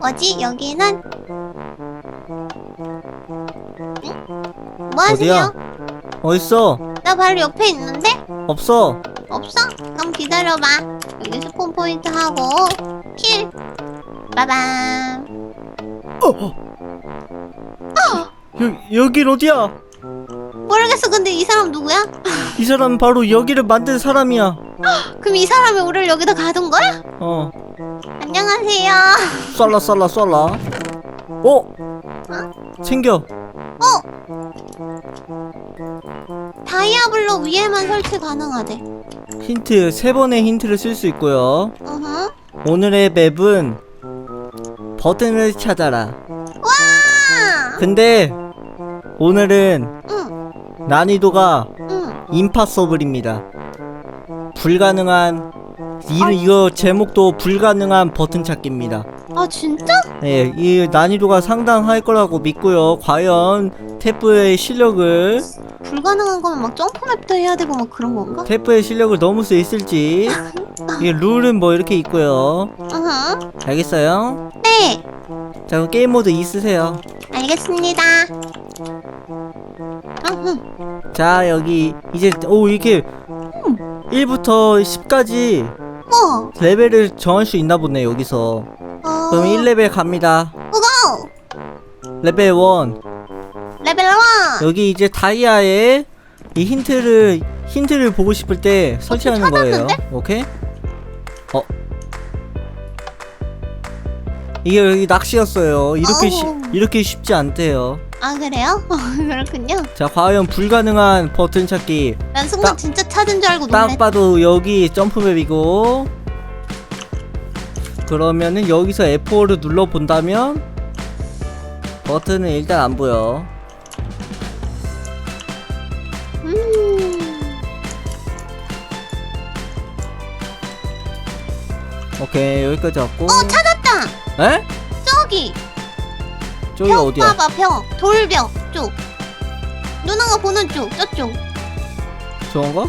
뭐지 여기는? 응? 뭐 하세요? 어딨어? 나 바로 옆에 있는데? 없어. 없어? 그럼 기다려봐. 여기 스폰 포인트 하고 킬. 빠밤. 여, 여긴 어디야? 모르겠어. 근데 이 사람 누구야? 이 사람 바로 여기를 만든 사람이야. 그럼 이 사람이 우리를 여기다 가둔 거야? 어. 안녕하세요. 쏠라 쏠라 쏠라. 어? 챙겨. 다이아블로 위에만 설치 가능하대. 힌트 세 번의 힌트를 쓸 수 있고요. 어허. 오늘의 맵은 버튼을 찾아라. 와! 근데 오늘은 응, 난이도가 응. 임파서블입니다. 불가능한 이, 이거 제목도 불가능한 버튼 찾기입니다. 아 진짜? 네, 이 난이도가 상당할 거라고 믿고요. 과연 태프의 실력을 불가능한 거면 막 점프맵도 해야 되고 막 그런 건가? 태프의 실력을 넘을 수 있을지 이 룰은 뭐 이렇게 있고요. 어허. 알겠어요? 네, 자, 그럼 게임 모드 2 쓰세요. 알겠습니다. 어흥. 자, 여기 이제 오 이렇게 1부터 10까지 뭐? 레벨을 정할 수 있나 보네 여기서. 어. 그럼 1레벨 갑니다. 고고! 레벨 1. 레벨 1! 여기 이제 다이아에 이 힌트를 힌트를 보고 싶을 때 설치하는 거예요. 찾았는데? 오케이? 어. 이게 여기 낚시였어요. 이렇게 쉬, 어우. 이렇게 쉽지 않대요. 아 그래요? 어, 그렇군요. 자, 과연 불가능한 버튼 찾기. 난 순간 딱- 진짜 찾은 줄 알고 딱 놀랬. 봐도 여기 점프맵이고. 그러면은 여기서 F4를 눌러 본다면 버튼은 일단 안 보여. 음. 오케이 여기까지 왔고. 어 찾았다. 에? 저기 저기 벽 어디야? 봐봐 벽 돌벽 쪽. 누나가 보는 쪽 저쪽. 저건가?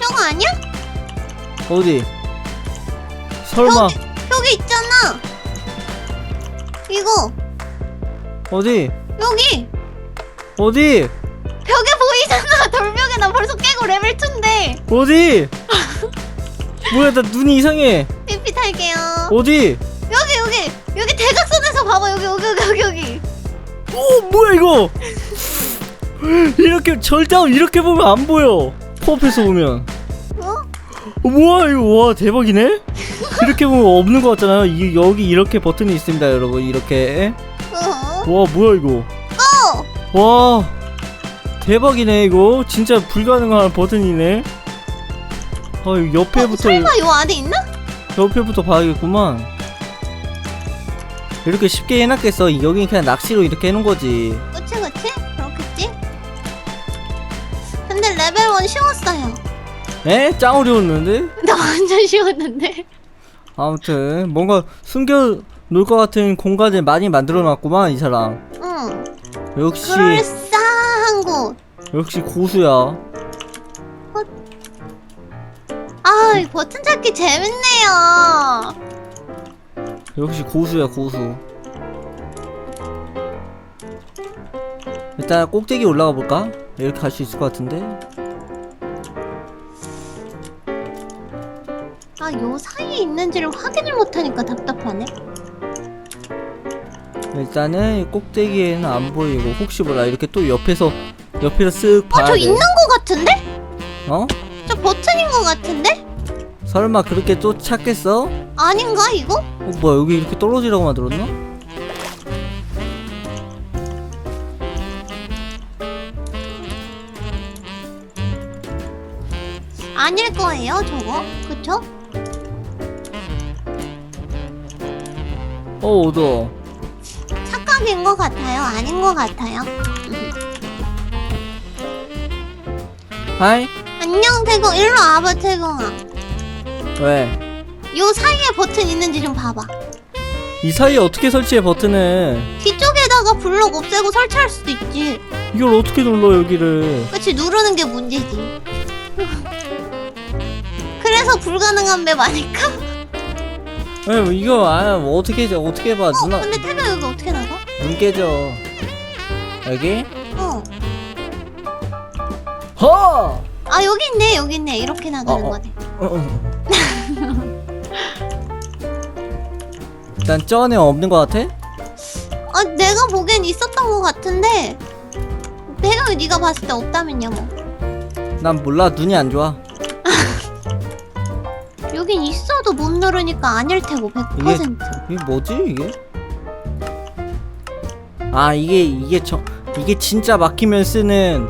벽 아니야? 어디? 설마 벽에 있잖아. 이거 어디? 여기 어디? 벽에 보이잖아. 돌벽에 나 벌써 깨고 레벨 2인데. 어디? 뭐야 나 눈이 이상해. 삐삐 탈게요. 어디? 봐봐 여기 여기 여기 여기 여기. 오 뭐야 이거? 이렇게 절대 이렇게 보면 안 보여. 코앞에서 보면. 어? 어, 뭐야 이거 와 대박이네. 이렇게 보면 없는 것 같잖아요. 이, 여기 이렇게 버튼이 있습니다, 여러분. 이렇게. 어? 와 뭐야 이거? 와 대박이네 이거. 진짜 불가능한 버튼이네. 아 이거 옆에부터 설마 요 안에 있나? 옆에부터 봐야겠구만. 이렇게 쉽게 해놨겠어. 여긴 그냥 낚시로 이렇게 해놓은 거지. 그치 그치? 그렇겠지? 근데 레벨 1 쉬웠어요. 에? 짱 어려웠는데? 나 완전 쉬웠는데. 아무튼 뭔가 숨겨 놓을 것 같은 공간을 많이 만들어놨구만 이 사람. 응. 역시 그럴싸한 곳. 역시 고수야. 아, 이 버튼 찾기 재밌네요. 역시 고수야 고수. 일단 꼭대기 올라가 볼까? 이렇게 갈 수 있을 것 같은데. 아, 요 사이에 있는지를 확인을 못하니까 답답하네. 일단은 이 꼭대기에는 안 보이고 혹시 몰라 이렇게 또 옆에서 옆에서 쓱 어, 봐야 저 돼. 있는 거 같은데? 어? 저 버튼인 거 같은데? 설마 그렇게 또 찾겠어? 아닌가, 이거? 어, 뭐야 여기 이렇게 떨어지라고 만들었나? 아닐 거예요, 저거? 그쵸? 어 어두워 착각인 거 같아요? 아닌 거 같아요? 하이? 안녕, 태공. 일로 와봐, 태공아. 왜? 요 사이에 버튼 있는지 좀 봐봐. 이 사이에 어떻게 설치해 버튼을 뒤쪽에다가 블록 없애고 설치할 수도 있지. 이걸 어떻게 눌러 여기를 그치 누르는 게 문제지. 그래 이래서 불가능한 맵 아닐까? 에뭐 이거 아뭐 어떻게 해 어떻게 해봐 어 누나 근데 태가 여기 어떻게 나가? 눈 깨져 여기 어. 허 아 여기 있네 여기 있네 이렇게 나가는 어, 어. 거네. 어, 어. 일단 쩌네 없는 것 같아? 아 내가 보기엔 있었던 것 같은데 태가 네가 봤을 때 없다면요 뭐. 난 몰라 눈이 안 좋아 여긴 있어도 못 누르니까 아닐 테고 100%. 이게 뭐지 이게? 아 이게 이게 저 이게 진짜 막히면 쓰는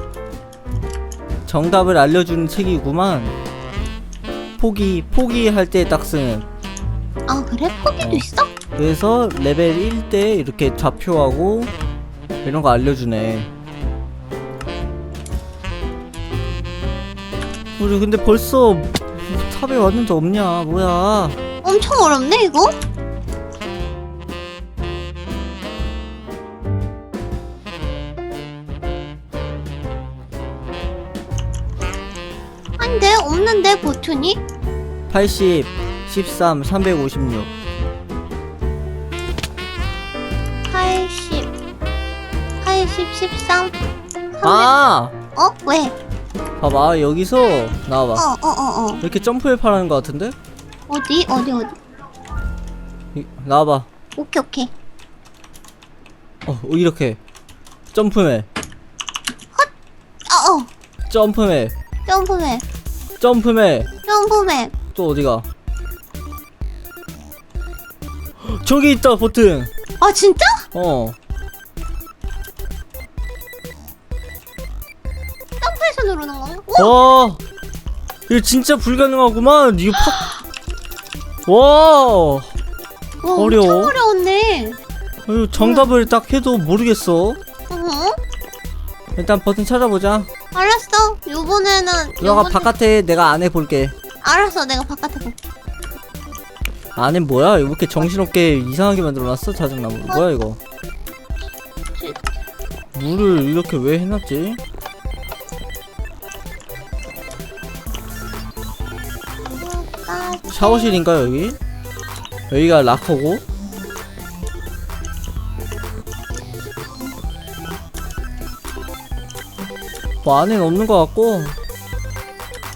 정답을 알려주는 책이구만 포기 포기할 때 딱 쓰는 아 그래? 포기도 어. 있어? 그래서 레벨 1 때 이렇게 좌표하고 이런 거 알려주네 우리 근데 벌써 탑에 왔는데 없냐 뭐야 엄청 어렵네 이거? 안돼 없는데 버튼이? 80 13 356 80 13 300 아! 어? 왜? 봐봐 여기서 나와봐. 어 어 어 어. 이렇게 점프해 파라는 것 같은데? 어디? 어디 어디? 이, 나와봐. 오케이 오케이. 어 어, 이렇게. 점프해. 어어. 점프해. 점프맵 점프해. 점프맵 또 어디가? 저기 있다 버튼. 아 진짜? 어 와, 이거 진짜 불가능하구만. 이거 팍. 와, 와, 어려워. 엄청 어려웠네 이거 정답을 딱 해도 모르겠어. 어? 일단 버튼 찾아보자. 알았어 요번에는 너가 요번에- 바깥에 내가 안에 볼게. 알았어 내가 바깥에 볼게 안에 뭐야? 왜 이렇게 정신없게 이상하게 만들어놨어? 짜증나. 뭐야 이거? 물을 이렇게 왜 해놨지? 샤워실인가 여기? 여기가 락커고? 뭐 안엔 없는 것 같고.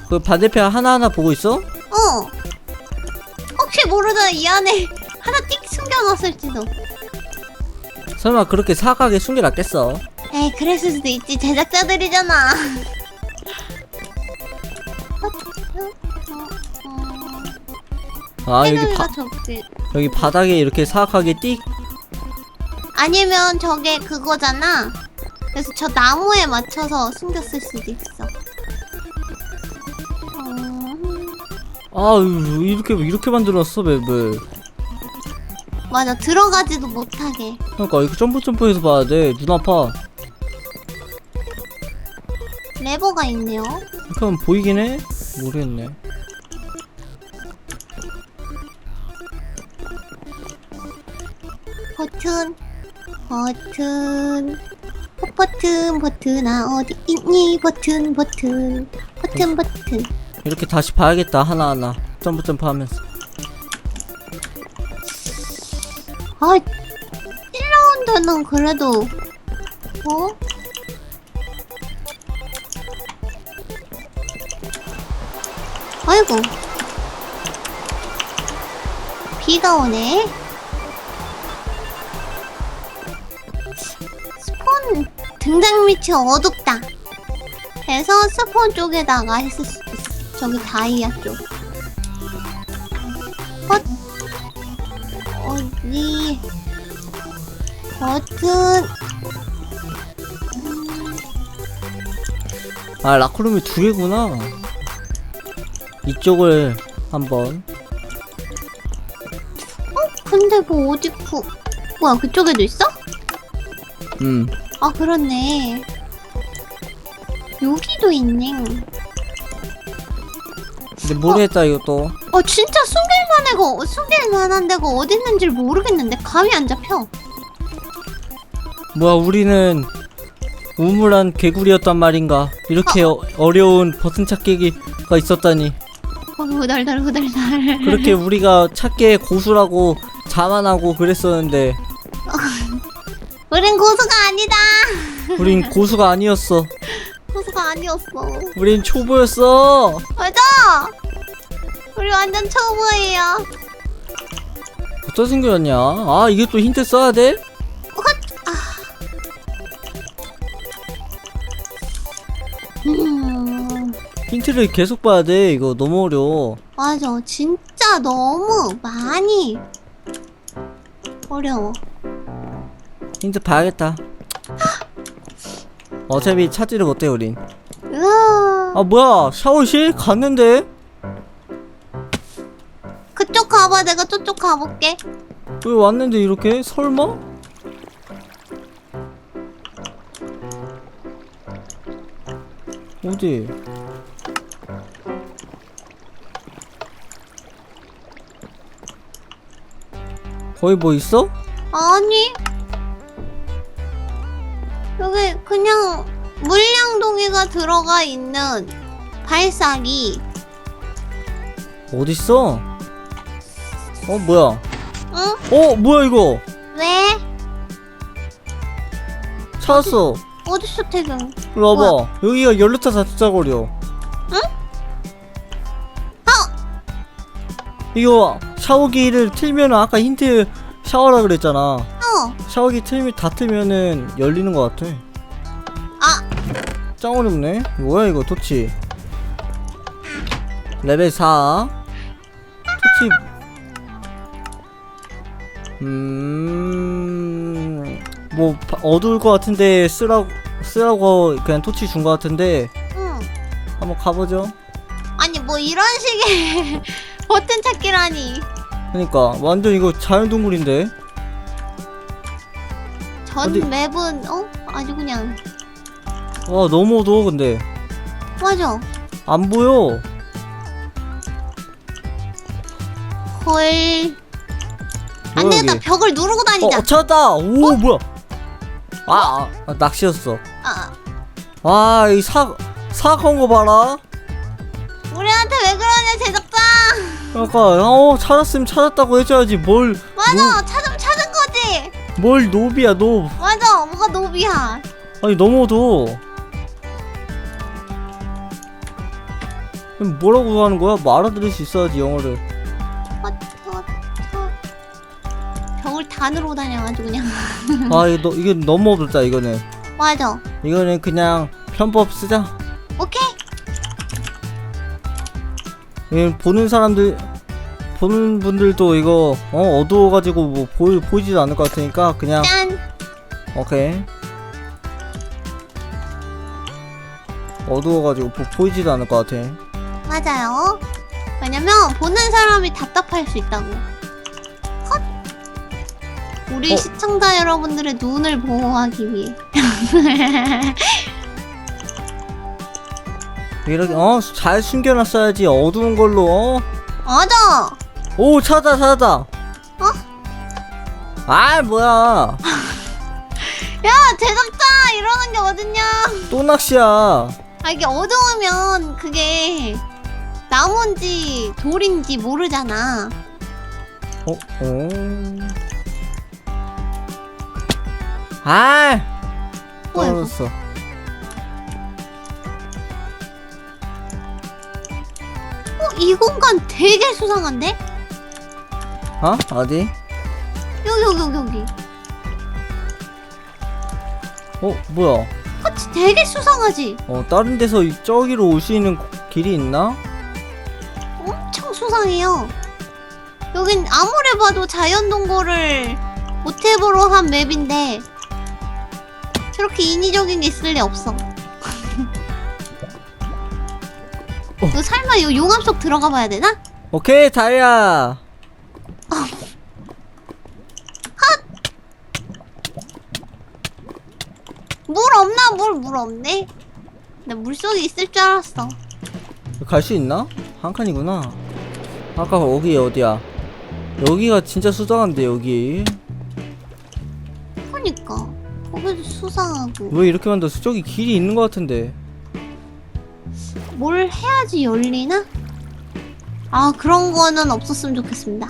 그 반대편 하나하나 보고 있어? 어. 혹시 모르잖아 이 안에 하나 띡 숨겨놨을지도. 설마 그렇게 사각에 숨겨놨겠어? 에이 그랬을 수도 있지. 제작자들이잖아 아 여기 바, 저기 여기 바닥에 이렇게 사각하게 띡. 아니면 저게 그거잖아. 그래서 저 나무에 맞춰서 숨겼을 수도 있어. 어, 아유 이렇게 이렇게 만들어놨어 맵을 맞아 들어가지도 못하게. 그러니까 이거 점프 점프해서 봐야 돼눈 아파. 레버가 있네요. 이렇게 하면 보이긴 해? 모르겠네 버튼 버튼. 어, 버튼 버튼아 어디? 있니 버튼 버튼. 버튼 버튼. 이렇게 다시 봐야겠다 하나하나. 점프 점프 하면서. 아 1라운드는 그래도 어? 아이고. 비가 오네 등장 밑이 어둡다. 그래서 스폰 쪽에다가 했을 수도 있어 저기 다이아 쪽. 어? 어디? 버튼. 아 라크룸이 두 개구나. 이쪽을 한번. 근데 뭐 어디 구 뭐야 그쪽에도 있어? 음 아 그렇네. 여기도 있네. 근데 모르겠다 이것도 어 진짜 숨길만 해고 숨길만한 데가 어디 있는지 모르겠는데 감이 안 잡혀. 뭐야 우리는 우물한 개구리였단 말인가? 이렇게 어, 어려운 버튼 찾기가 있었다니. 후덜덜 후덜덜. 그렇게 우리가 찾기에 고수라고 자만하고 그랬었는데 우린 고수가 아니다. 우린 고수가 아니었어. 고수가 아니었어. 우린 초보였어. 맞아. 우리 완전 초보예요. 어떤 생겼냐? 아 이게 또 힌트 써야 돼? 음, 힌트를 계속 봐야 돼. 이거 너무 어려워. 맞아. 진짜 너무 많이 어려워. 힌트 봐야겠다. 어차피 찾지를 못해 우린. 으아. 아 뭐야 샤워실 갔는데? 그쪽 가봐. 내가 저쪽 가볼게. 왜 왔는데 이렇게? 설마? 어디? 거기 뭐 있어? 아니. 여기 그냥 물량동이가 들어가 있는 발사기. 어딨어? 어 뭐야? 응? 어 뭐야 이거? 왜? 찾았어. 어딨어, 태경? 이리 와봐. 여기가 연료차 자투자거려. 응? 이거 샤워기를 틀면 아까 힌트 샤워라 그랬잖아. 어. 샤워기 틀면 다 틀면은 열리는 것 같아. 아, 짱 어렵네. 뭐야 이거 토치. 레벨 4. 토치. 음. 뭐 바- 어두울 것 같은데 쓰라고 쓰라고 그냥 토치 준 것 같은데 응. 한번 가보죠. 아니, 뭐 이런 식의 버튼 찾기라니. 그러니까 완전 이거 자연동물인데. 전 어디- 맵은, 어? 아주 그냥. 와 너무 어두워 근데 맞아. 안 보여. 헐. 안 뭐야, 되겠다. 여기? 벽을 누르고 다니자. 어 찾았다. 오 뭐야? 아, 아, 아 낚시였어. 아, 와, 이 사, 사악한 거 봐라. 우리한테 왜 그러냐, 제작자. 약간, 어, 찾았으면 찾았다고 해줘야지. 뭘, 맞아. 거지. 노, 뭘 노비야, 노. 맞아. 뭐가 노비야. 아니. 그럼 뭐라고 하는 거야? 뭐 알아들을 수 있어야지, 영어를. 다 누르고 다녀가지고 그냥. 아, 이거, 너, 이게 너무 어둡다, 이거는. 맞아. 이거는 그냥 편법 쓰자. 오케이. 이 보는 사람들, 보는 분들도 이거, 어, 어두워가지고 뭐 보이, 보이지도 않을 것 같으니까 그냥, 짠. 오케이. 어두워가지고 보, 보이지도 않을 것 같아. 맞아요. 왜냐면 보는 사람이 답답할 수 있다고. 컷. 우리 어. 시청자 여러분들의 눈을 보호하기 위해. 이렇게 어 잘 숨겨놨어야지 어두운 걸로 어? 맞아. 오 찾았다 찾았다 어? 아 뭐야 야 제작자 이러는 게 어딨냐? 또 낚시야 아 이게 어두우면 그게 나무인지 돌인지 모르잖아. 어? 어? 아 뭐야, 이거? 떨어졌어 어, 이 공간 되게 수상한데? 어? 어디? 여기 여기 여기 여기. 어 뭐야 그치 되게 수상하지? 어 다른 데서 이- 저기로 올 수 있는 길이 있나? 엄청 수상해요. 여긴 아무리 봐도 자연동굴을 모티브로 한 맵인데 저렇게 인위적인 게 있을 리 없어. 너 설마 이 용암 속 들어가 봐야 되나? 오케이 다이아 물 없나? 물, 물 없네? 나 물속에 있을 줄 알았어. 갈 수 있나? 한 칸이구나 아까 여기 어디야 여기가 진짜 수상한데 여기 그니까. 거기도 수상하고. 왜 이렇게 만들었어? 저기 길이 있는 것 같은데 뭘 해야지 열리나? 아 그런 거는 없었으면 좋겠습니다.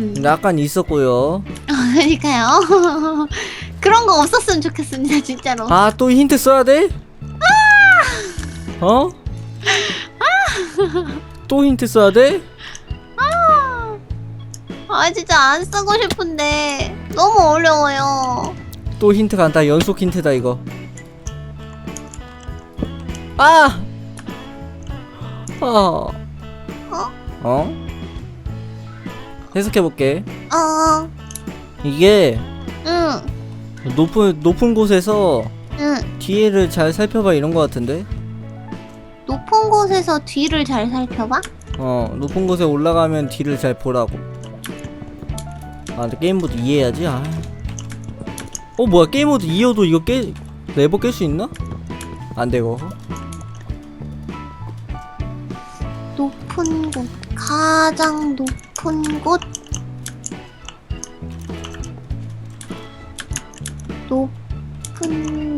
음. 근데 아깐 있었고요. 그러니까요. 그런 거 없었으면 좋겠습니다, 진짜로. 아 또 힌트 써야 돼? 어? 또 힌트 써야 돼? 아 진짜 안 쓰고 싶은데 너무 어려워요. 또 힌트 간다. 연속 힌트다 이거. 아! 어. 어? 해석해 볼게. 어, 이게 응, 높은 높은 곳에서 응. 뒤에를 잘 살펴봐 이런 거 같은데. 높은 곳에서 뒤를 잘 살펴봐. 어 높은 곳에 올라가면 뒤를 잘 보라고. 아 근데 게임 모드 이해해야지. 아. 어 뭐야 게임 모드 이어도 이거 깨 레버 깰 수 있나? 안 되고. 높은 곳, 가장 높은 곳. 높은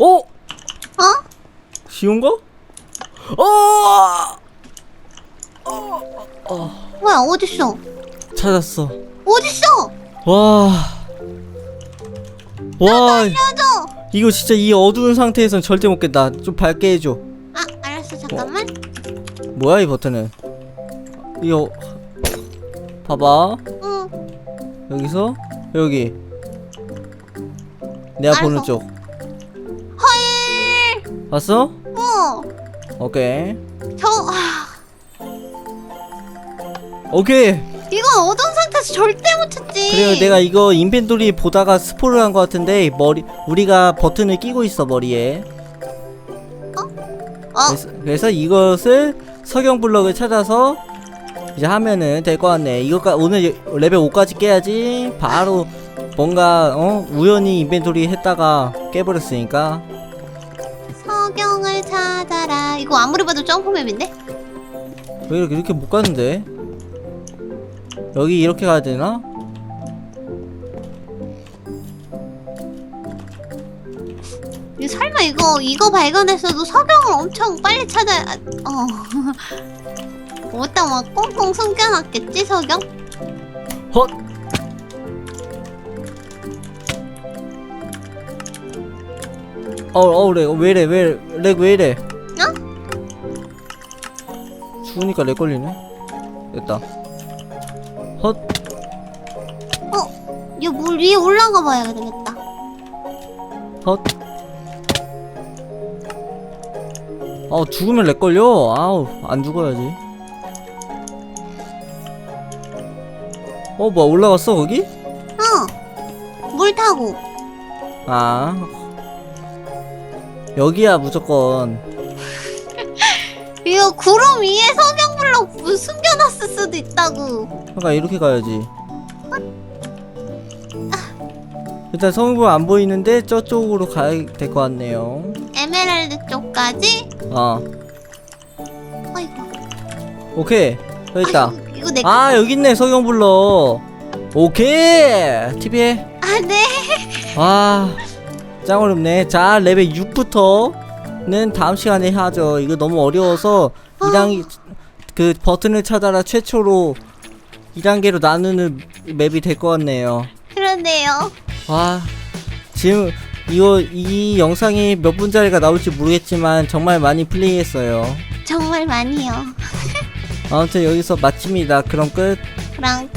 어? 어? 쉬운 거? 어! 뭐야 어딨어? 찾았어. 어딨어? 와. 와. 꺼져! 이거 진짜 이 어두운 상태에선 절대 못 깼다. 좀 밝게 해줘. 아 알았어 잠깐만 뭐야 이 버튼은? 이거 봐봐. 응 여기서 여기. 내가 알았어. 보는 쪽. 헐 봤어? 어! 오케이. 저 아, 오케이. 이건 어두운 상태에서 절대 못 찾지 그래요. 내가 이거 인벤토리 보다가 스포를 한 것 같은데 머리 우리가 버튼을 끼고 있어 머리에. 어? 그래서, 그래서 이것을 석영 블럭을 찾아서 이제 하면은 될 것 같네. 이거까 오늘 레벨 5까지 깨야지. 바로 뭔가 어 우연히 인벤토리 했다가 깨버렸으니까. 찾아라 이거 아무리 봐도 점프 맵인데? 왜 이렇게 이렇게 못 가는데? 여기 이렇게 가야 되나? 이거 설마 이거 이거 발견했어도 서경을 엄청 빨리 찾아 어 어디다 막 꽁꽁 숨겨놨겠지 서경? 헛. 어, 어, 렉, 왜 이래, 왜, 렉, 왜 이래? 어? 죽으니까 렉 걸리네? 됐다. 헛, 이거 물 위에 올라가 봐야 되겠다 헛. 어, 죽으면 렉 걸려. 아우, 안 죽어야지. 어, 뭐야, 올라갔어, 거기? 어 물 타고 아. 여기야, 무조건. 이거 구름 위에 석영 블록 뭐 숨겨놨을 수도 있다고 그러니까 이렇게 가야지. 일단 성부 안 보이는데 저쪽으로 가야 될 것 같네요. 에메랄드 쪽까지 아, 아이고 오케이. 여기 있다. 아이고, 이거 내 아, 여기 있네, 석영 불러. 오케이! TV에. 아, 네. 와, 짱 어렵네. 자, 레벨 6부터는 다음 시간에 하죠. 이거 너무 어려워서 2단, 그 버튼을 찾아라 최초로 2단계로 나누는 맵이 될 것 같네요. 그러네요. 와 지금 이거 이 영상이 몇 분짜리가 나올지 모르겠지만 정말 많이 플레이했어요. 정말 많이요. 아무튼 여기서 마칩니다. 그럼 끝. 그럼 끝.